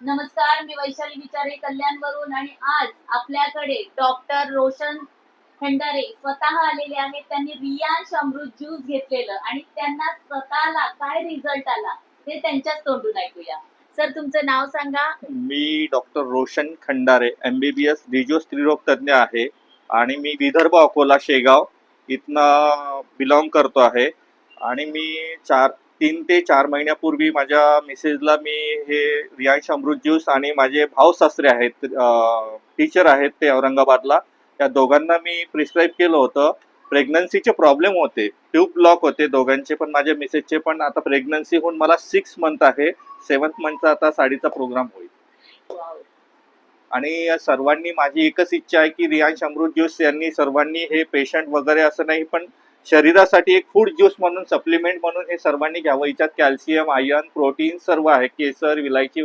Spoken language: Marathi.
नमस्कार मी वैशाली विचारे कल्याणवरून आणि आज आपल्याकडे डॉक्टर रोशन खंडारे स्वतः आलेले आहेत. त्यांनी रियांश अमृत ज्यूस घेतलेलं आणि त्यांना स्वतःला काय रिझल्ट आला ते त्यांच्याच तोंडून ऐकूया. सर तुमचं नाव सांगा. मी doctor Roshan Khandare MBBS B स्त्रीरोग तज्ज्ञ आहे आणि मी विदर्भ अकोला शेगाव इथनं बिलॉंग करतो आहे. आणि मी चार तीन ते चार महिन्यापूर्वी माझ्या मिसेसला मी हे रियांश अमृत ज्यूस आणि माझे भाऊ सासरे आहेत टीचर आहेत ते औरंगाबादला. त्या दोघांना मी प्रिस्क्राईब केलं होतं. प्रेग्नन्सीचे प्रॉब्लेम होते. ट्यूब ब्लॉक होते दोघांचे पण माझ्या मिसेसचे पण आता प्रेग्नन्सी होऊन मला सिक्स मंथ आहे. सेवन्थ मंथचा आता साडीचा प्रोग्राम होतो. आणि सर्वांनी माझी एकच इच्छा आहे की रियांश अमृत ज्यूस यांनी सर्वांनी हे पेशंट वगैरे असं नाही पण शरीरासाठी एक फूड ज्यूस म्हणून सप्लिमेंट म्हणून हे सर्वांनी घ्यावं. याच्यात कॅल्शियम आयर्न प्रोटीन सर्व आहे केसर विलायची